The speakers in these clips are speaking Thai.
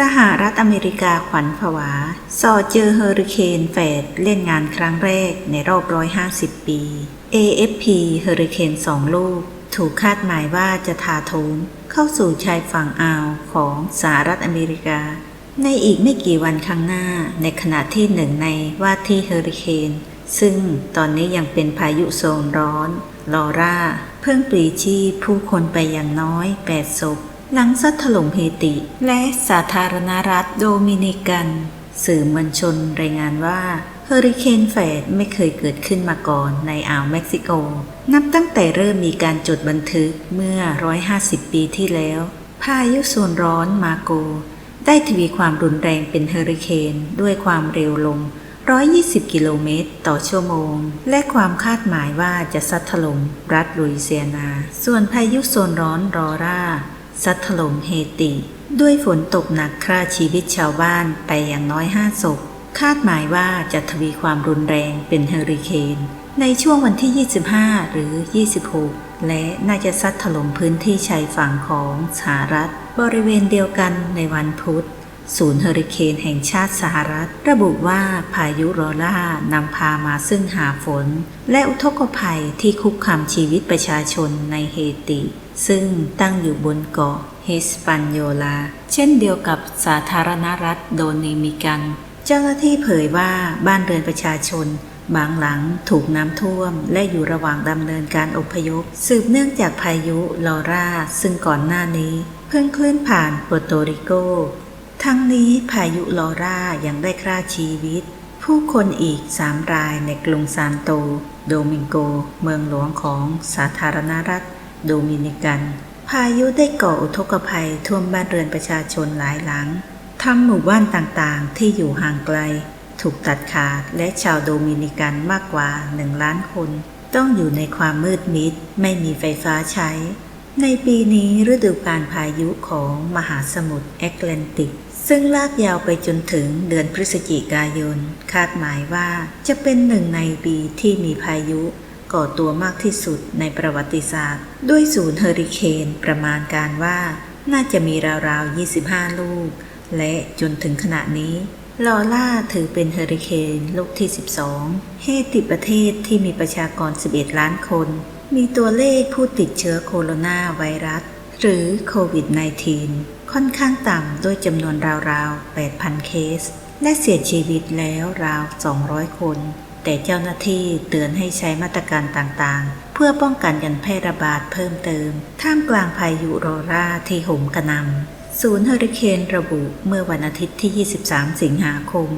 สหรัฐอเมริกาขวัญผวาสอเจอเฮอริเคนแฟดเล่นงานครั้งแรกในรอบ 150 ปี AFP เฮอริเคนสองลูก ถูกคาดหมายว่าจะถาโถมเข้าสู่ชายฝั่งอ่าวของสหรัฐอเมริกา ในอีกไม่กี่วันข้างหน้า ในขณะที่หนึ่งในว่าที่เฮอริเคนซึ่งตอนนี้ยังเป็นพายุโซนร้อน ลอร่า เพิ่งปลีชีพผู้คนไปอย่างน้อย 8 ศพ หลังซัดถล่มเฮติ และสาธารณรัฐโดมินิกัน สื่อมวลชนรายงานว่าเฮอริเคนแฟดไม่เคยเกิดขึ้นมาก่อนในอ่าวเม็กซิโก นับตั้งแต่เริ่มมีการจดบันทึกเมื่อ 150 ปีที่แล้ว พายุโซนร้อนมาโก ได้ทวีความรุนแรงเป็นเฮอริเคนด้วยความเร็วลม 120 กิโลเมตร ต่อชั่วโมง และความคาดหมายว่าจะซัดถล่มรัฐลุยเซียนา ส่วนพายุโซนร้อนรอร่า ซัดถล่มเฮติ ด้วยฝนตกหนักฆ่าชีวิตชาวบ้านไปอย่างน้อยห้าศพ คาดหมายว่าจะทวีความรุนแรงเป็นเฮอริเคน ในช่วงวันที่ 25 หรือ 26 และน่าจะซัดถล่มพื้นที่ชายฝั่งของสหรัฐ บริเวณเดียวกันในวันพุธ ศูนย์เฮอริเคนแห่งชาติสหรัฐ ระบุว่าพายุโรล่านำพามาซึ่งหาฝน และอุทกภัยที่คุกคามชีวิตประชาชนในเฮติ ซึ่งตั้งอยู่บนเกาะเฮสปันโยลา เช่นเดียวกับสาธารณรัฐโดนิมิกัน เจ้าหน้าที่เผยว่าบ้านเรือนประชาชนบางหลังถูกน้ำท่วม และอยู่ระหว่างดำเนินการอพยพ สืบเนื่องจากพายุลอร่า ซึ่งก่อนหน้านี้ เพิ่งเคลื่อนผ่านโปรโตริโก ทั้งนี้พายุลอร่ายังได้ฆ่าชีวิต ผู้คนอีกสามรายในกรุงซานโต โดมิงโก เมืองหลวงของสาธารณรัฐ โดมินิกัน พายุได้ก่ออุทกภัยท่วมบ้านเรือนประชาชนหลายหลังทำหมู่บ้านต่างๆ ที่อยู่ห่างไกล ถูกตัดขาดและชาวโดมินิกันมากกว่าหนึ่งล้านคน ต้องอยู่ในความมืดมิด ไม่มีไฟฟ้าใช้ ในปีนี้ฤดูการพายุของมหาสมุทรแอตแลนติก ซึ่งลากยาวไปจนถึงเดือนพฤศจิกายน คาดหมายว่าจะเป็นหนึ่งในปีที่มีพายุก่อตัวมากที่สุดในประวัติศาสตร์ ด้วยศูนย์เฮอริเคนประมาณการว่า น่าจะมีราวๆ 25 ลูก และจนถึงขณะนี้ลอล่าถือเป็นเฮอริเคนลูกที่ 12 เฮติประเทศที่มีประชากร 11 ล้านคน มีตัวเลขผู้ติดเชื้อโคโรนาไวรัส หรือโควิด -19 ค่อนข้างต่ำด้วยจำนวนราวๆ 8,000 เคส และเสียชีวิตแล้วราว 200 คน แต่เจ้าหน้าที่เตือนให้ใช้มาตรการต่างๆ เพื่อป้องกันการแพร่ระบาดเพิ่มเติม ท่ามกลางพายุโรราที่โหมกระนำศูนย์เฮอริเคนระบุเมื่อวันอาทิตย์ที่ 23 สิงหาคม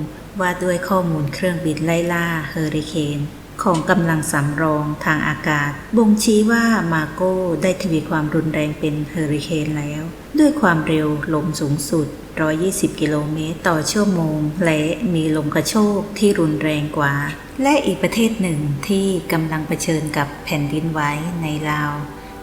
ว่าด้วยข้อมูลเครื่องบินไล่ล่าเฮอริเคน ของกำลังสำรองทางอากาศ บ่งชี้ว่ามาโก้ได้ทวีความรุนแรงเป็นเฮอริเคนแล้ว ด้วยความเร็วลมสูงสุด 120 กิโลเมตรต่อชั่วโมง และมีลมกระโชกที่รุนแรงกว่า และอีกประเทศหนึ่งที่กำลังเผชิญกับแผ่นดินไหวในลาว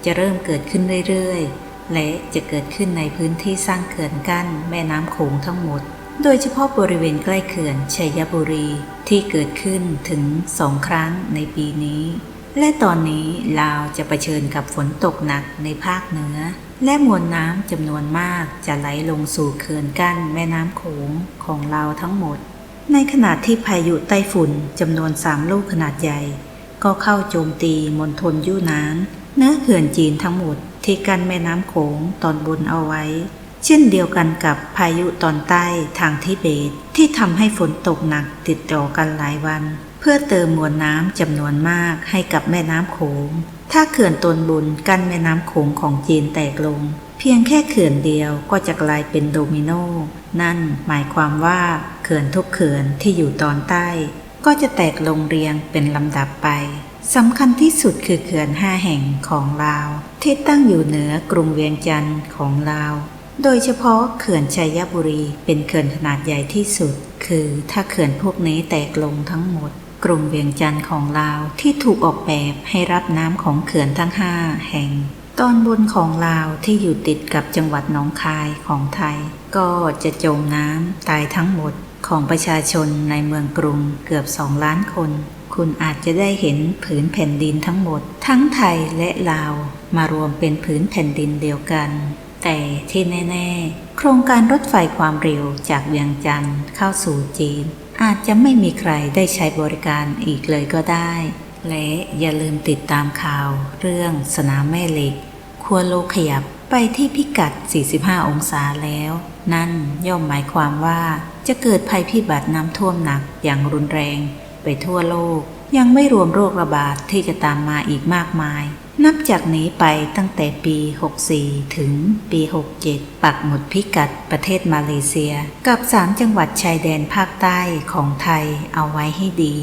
จะเริ่มเกิดขึ้นเรื่อยๆ และจะเกิดขึ้นในพื้นที่สร้างเขื่อนกั้นแม่น้ำโขงทั้งหมด โดยเฉพาะบริเวณใกล้เขื่อนชัยบุรีที่เกิดขึ้นถึงสองครั้งในปีนี้ และตอนนี้ลาวจะะเผชิญกับฝนตกหนักในภาคเหนือ และมวลน้ำจำนวนมากจะไหลลงสู่เขื่อนกั้นแม่น้ำโขงของลาวทั้งหมด ในขณะที่พายุไต้ฝุ่นจำนวนสามลูกขนาดใหญ่ ก็เข้าโจมตีมณฑลยู่นานเนื้อเขื่อนจีนทั้งหมดที่กั้นแม่น้ำโขงตอนบนเอาไว้ เช่นเดียวกันกับพายุตอนใต้ทางทิเบต ที่ทำให้ฝนตกหนักติดต่อกันหลายวัน เพื่อเติมมวลน้ำจำนวนมากให้กับแม่น้ำโขง ถ้าเขื่อนตนบุญกั้นแม่น้ำโขงของจีนแตกลง เพียงแค่เขื่อนเดียวก็จะกลายเป็นโดมิโนนั่นหมายความว่าเขื่อนทุกเขื่อนที่อยู่ตอนใต้ ก็จะแตกลงเรียงเป็นลำดับไปสำคัญที่สุดคือเขื่อนห้าแห่งของลาว ที่ตั้งอยู่เหนือกรุงเวียงจันทร์ของลาว โดยเฉพาะเขื่อนชัยบุรีเป็นเขื่อนขนาดใหญ่ที่สุด คือถ้าเขื่อนพวกนี้แตกลงทั้งหมดกรุงเวียงจันทร์ของลาวที่ถูกออกแบบให้รับน้ำของเขื่อนทั้งห้าแห่ง ตอนบนของลาวที่อยู่ติดกับจังหวัดหนองคายของไทย ก็จะจมน้ำตายทั้งหมดของประชาชนในเมืองกรุงเกือบสองล้านคน คุณอาจจะได้เห็นผืนแผ่นดินทั้งหมด ทั้งไทยและลาวมารวมเป็นผืนแผ่นดินเดียวกัน แต่ที่แน่ ๆ โครงการรถไฟความเร็วจากเวียงจันทร์เข้าสู่จีน อาจจะไม่มีใครได้ใช้บริการอีกเลยก็ได้ และอย่าลืมติดตามข่าว เรื่องสนามแม่เหล็ก ครัวโลขยับไปที่พิกัด 45 องศาแล้ว นั่นย่อมหมายความว่าจะเกิดภัยพิบัติน้ำท่วมหนักอย่างรุนแรงไปทั่วโลก ยังไม่รวมโรคระบาดที่จะตามมาอีกมากมาย นับจากนี้ไปตั้งแต่ปี 64 ถึงปี 67 ปักหมุดพิกัดประเทศมาเลเซีย กับ 3 จังหวัดชายแดนภาคใต้ของไทยเอาไว้ให้ดี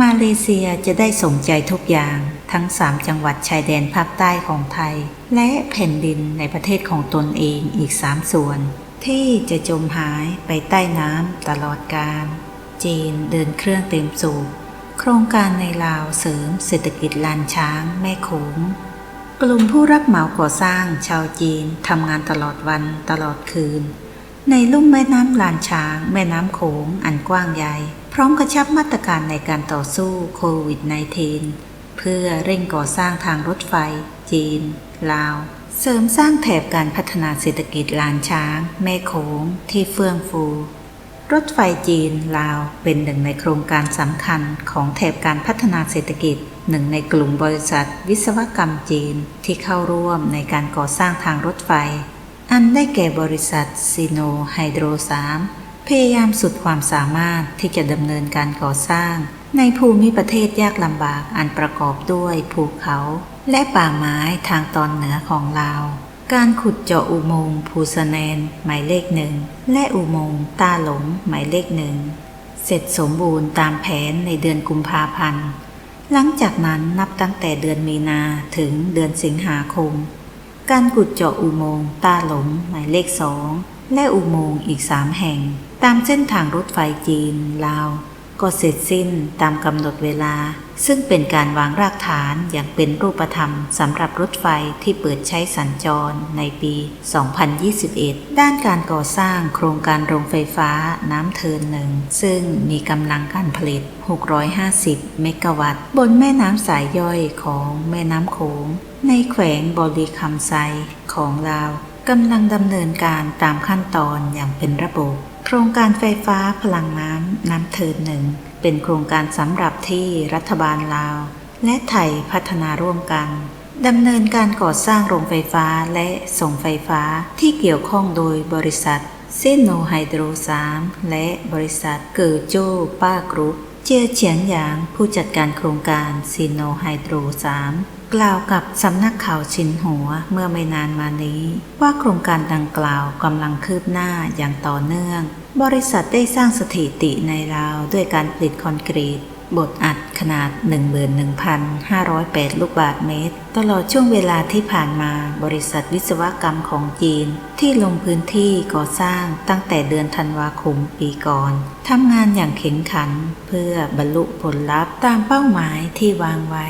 มาเลเซียจะได้สนใจทุกอย่าง ทั้ง 3 จังหวัดชายแดนภาคใต้ของไทย และแผ่นดินในประเทศของตนเองอีก 3 ส่วน ที่จะจมหายไปใต้น้ำตลอดกาลจีนเดินเครื่องเต็มสูบโครงการในลาวเสริมเศรษฐกิจลานช้างแม่โขง กลุ่มผู้รับเหมาก่อสร้างชาวจีนทำงานตลอดวันตลอดคืน ในลุ่มแม่น้ำลานช้าง แม่น้ำโขงอันกว้างใหญ่ พร้อมกระชับมาตรการในการต่อสู้โควิด -19 เพื่อเร่งก่อสร้างทางรถไฟ จีน ลาว เสริมสร้างแถบการพัฒนาเศรษฐกิจลานช้าง แม่โขงที่เฟื่องฟู รถไฟจีนลาวเป็นหนึ่งในโครงการสำคัญของแถบการพัฒนาเศรษฐกิจ หนึ่งในกลุ่มบริษัท วิศวกรรมจีนที่เข้าร่วมในการก่อสร้างทางรถไฟ อันได้แก่บริษัทซีโนไฮโดรสามพยายามสุดความสามารถที่จะดำเนินการก่อสร้าง ในภูมิประเทศยากลำบากอันประกอบด้วยภูเขา และป่าไม้ทางตอนเหนือของลาว การขุดเจาะอุโมงค์ภูสแนนหมายเลขหนึ่งและอุโมงค์ตาหลงหมายเลขหนึ่งเสร็จสมบูรณ์ตามแผนในเดือนกุมภาพันธ์ หลังจากนั้นนับตั้งแต่เดือนมีนาถึงเดือนสิงหาคม การขุดเจาะอุโมงค์ตาหลงหมายเลขสองและอุโมงค์อีกสามแห่ง ตามเส้นทางรถไฟจีนลาว ก็เสร็จสิ้นตามกำหนดเวลา ซึ่งเป็นการวางรากฐานอย่างเป็นรูปธรรมสำหรับรถไฟที่เปิดใช้สัญจรในปี 2021 ด้านการก่อสร้างโครงการโรงไฟฟ้าน้ำเทินหนึ่ง ซึ่งมีกำลังการผลิต 650 เมกะวัตต์ บนแม่น้ำสายย่อยของแม่น้ำโขง ในแขวงบริคำไซของลาวกำลังดำเนินการตามขั้นตอนอย่างเป็นระบบ โครงการไฟฟ้าพลังน้ำน้ำเทินหนึ่งเป็นโครงการสำหรับที่รัฐบาลลาว และไทยพัฒนาร่วมกันดำเนินการก่อสร้างโรงไฟฟ้าและส่งไฟฟ้าที่เกี่ยวข้องโดยบริษัทเซโนไฮโดรสามและบริษัทเกิโจ้ป้ากรุ๊ปเจียเฉียงหยางผู้จัดการโครงการซีโนไฮโดรสาม กล่าวกับสำนักข่าวชินหัวเมื่อไม่นานมานี้ ว่าโครงการดังกล่าวกำลังคืบหน้าอย่างต่อเนื่อง บริษัทได้สร้างสถิติในลาวด้วยการผลิตคอนกรีตบทอัดขนาด 11,508 ลูกบาทเมตร ตลอดช่วงเวลาที่ผ่านมาบริษัทวิศวกรรมของจีน ที่ลงพื้นที่ก่อสร้างตั้งแต่เดือนธันวาคมปีก่อนทำงานอย่างแข็งขัน เพื่อบรรลุผลลัพธ์ตามเป้าหมายที่วางไว้